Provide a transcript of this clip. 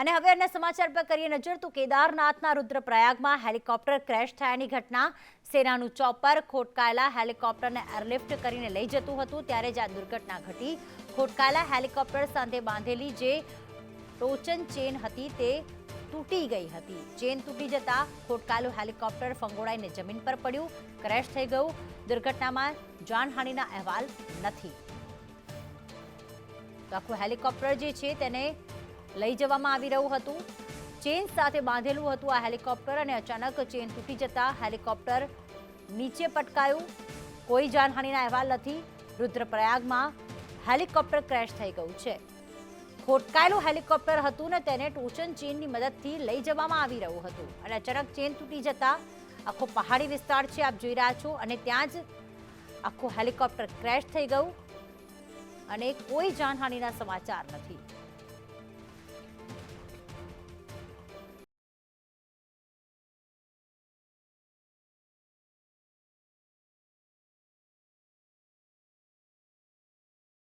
અને હવે અન્ય સમાચાર પર કરીએ નજર તો કેદારનાથના રુદ્રપ્રયાગમાં હેલિકોપ્ટર ક્રેશ થયાની ઘટના. સેનાનું ચોપર ખોટકાયેલા હેલિકોપ્ટરને એરલિફ્ટ કરીને લઈ જતું હતું, ત્યારે જ આ દુર્ઘટના ઘટી. ખોટકાયેલા હેલિકોપ્ટર સાથે બાંધેલી જે ટોચન ચેન હતી તે તૂટી ગઈ હતી. ચેન તૂટી જતા ખોટકાયેલું હેલિકોપ્ટર ફંગોળાઈને જમીન પર પડ્યું, ક્રેશ થઈ ગયું. દુર્ઘટનામાં જાનહાનિના અહેવાલ નથી. આખું હેલિકોપ્ટર જે છે તેને લઈ જવામાં આવી રહ્યું હતું. ચેન સાથે બાંધેલું હતું આ હેલિકોપ્ટર અને અચાનક ચેન તૂટી જતા હેલિકોપ્ટર નીચે પટકાયું. કોઈ જાનહાનિના અહેવાલ નથી. રુદ્રપ્રયાગમાં હેલિકોપ્ટર ક્રેશ થઈ ગયું છે. ખોટકાયેલું હેલિકોપ્ટર હતું ને તેને ટોચન ચેનની મદદથી લઈ જવામાં આવી રહ્યું હતું. અને અચાનક ચેન તૂટી જતા આખો પહાડી વિસ્તાર છે, આપ જોઈ રહ્યા છો. અને ત્યાં જ આખું હેલિકોપ્ટર ક્રેશ થઈ ગયું. અને કોઈ જાનહાનિના સમાચાર નથી.